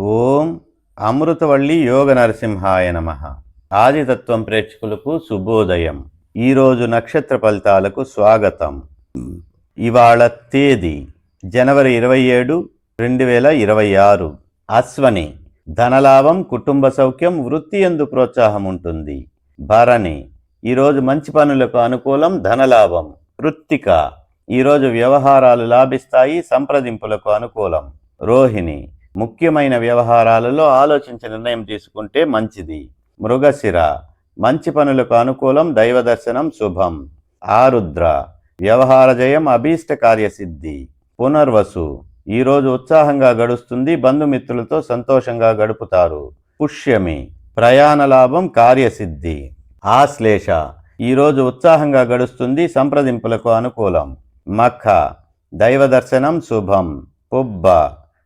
ఓం అమృతవల్లి యోగ నరసింహాయ నమ. ఆదితత్వం ప్రేక్షకులకు శుభోదయం. ఈరోజు నక్షత్ర ఫలితాలకు స్వాగతం. ఇవాళ తేదీ జనవరి ఇరవై ఏడు రెండు వేల ఇరవై ఆరు. అశ్వని ధనలాభం కుటుంబ సౌఖ్యం వృత్తి ఎందు ప్రోత్సాహం ఉంటుంది. భరణి ఈరోజు మంచి పనులకు అనుకూలం ధనలాభం. వృత్తిక ఈరోజు వ్యవహారాలు లాభిస్తాయి సంప్రదింపులకు అనుకూలం. రోహిణి ముఖ్యమైన వ్యవహారాలలో ఆలోచించి నిర్ణయం తీసుకుంటే మంచిది. మృగశిర మంచి పనులకు అనుకూలం దైవ దర్శనం శుభం. ఆరుద్ర వ్యవహార జయం అభీష్ట కార్యసిద్ధి. పునర్వసు ఈరోజు ఉత్సాహంగా గడుస్తుంది బంధుమిత్రులతో సంతోషంగా గడుపుతారు. పుష్యమి ప్రయాణ లాభం కార్యసిద్ధి. ఆశ్లేష ఈరోజు ఉత్సాహంగా గడుస్తుంది సంప్రదింపులకు అనుకూలం. మఖ దైవ దర్శనం శుభం. పుబ్బ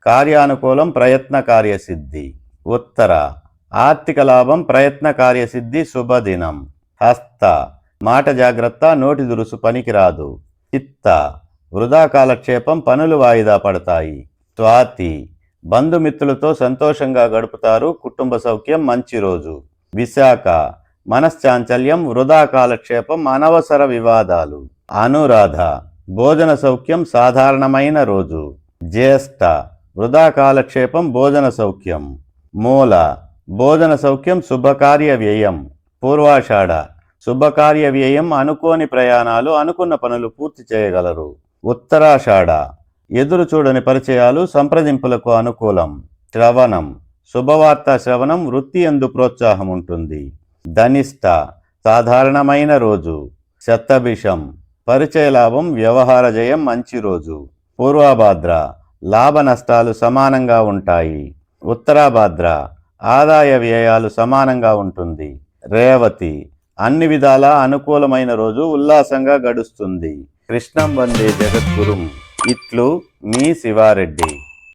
కార్యానుకూలం ప్రయత్న కార్యసిద్ధి. ఉత్తర ఆర్థిక లాభం ప్రయత్న కార్యసిద్ధి శుభదినం. హస్త మాట జాగ్రత్త నోటి దురుసు పనికిరాదు. చిత్త వృధా కాలక్షేపం పనులు వాయిదా పడతాయి. స్వాతి బంధుమిత్రులతో సంతోషంగా గడుపుతారు కుటుంబ సౌఖ్యం మంచి రోజు. విశాఖ మనశ్చాంచల్యం వృధా కాలక్షేపం అనవసర వివాదాలు. అనురాధ భోజన సౌఖ్యం సాధారణమైన రోజు. జ్యేష్ఠ వృధా కాలక్షేపం భోజన సౌఖ్యం. మూల భోజన సౌఖ్యం శుభకార్య వ్యయం. పూర్వాషాఢ శుభకార్య వ్యయం అనుకోని ప్రయాణాలు అనుకున్న పనులు పూర్తి చేయగలరు. ఉత్తరాషాఢ ఎదురు చూడని పరిచయాలు సంప్రదింపులకు అనుకూలం. శ్రవణం శుభవార్త శ్రవణం వృత్తి ఎందు ప్రోత్సాహం ఉంటుంది. ధనిష్ట సాధారణమైన రోజు. శతభిషం పరిచయ లాభం వ్యవహార జయం మంచి రోజు. పూర్వభాద్ర లాభ నష్టాలు సమానంగా ఉంటాయి. ఉత్తరాభాద్ర ఆదాయ వ్యయాలు సమానంగా ఉంటుంది. రేవతి అన్ని విధాలా అనుకూలమైన రోజు ఉల్లాసంగా గడుస్తుంది. కృష్ణం వందే జగద్గురుం. ఇట్లు మీ శివారెడ్డి.